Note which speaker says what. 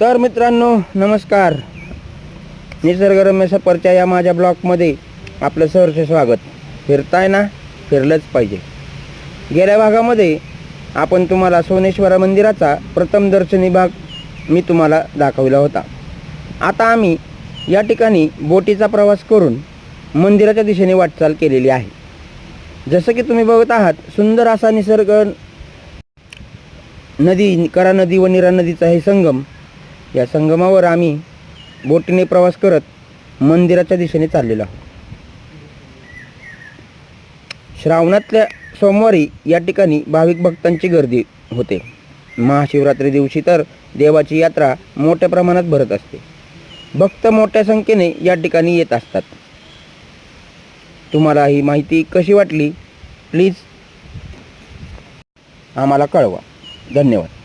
Speaker 1: तर मित्रांनो नमस्कार. निसर्गरम्य सफरच्या या माझ्या ब्लॉगमध्ये आपलं सहर्ष स्वागत. फिरताय ना? फिरलंच पाहिजे. गेल्या भागामध्ये आपण तुम्हाला सोनेश्वरा मंदिराचा प्रथम दर्शनी भाग मी तुम्हाला दाखवला होता. आता आम्ही या ठिकाणी बोटीचा प्रवास करून मंदिराच्या दिशेने वाटचाल केलेली आहे. जसं की तुम्ही बघत आहात सुंदर असा निसर्ग नदी करा नदी व निरा नदीचा हे संगम या संगमावर आम्ही बोटीने प्रवास करत मंदिराच्या दिशेने चाललेलो आहोत. श्रावणातल्या सोमवारी या ठिकाणी भाविक भक्तांची गर्दी होते. महाशिवरात्री दिवशी तर देवाची यात्रा मोठ्या प्रमाणात भरत असते. भक्त मोठ्या संख्येने या ठिकाणी येत असतात. तुम्हाला ही माहिती कशी वाटली? प्लीज आम्हाला कळवा. धन्यवाद.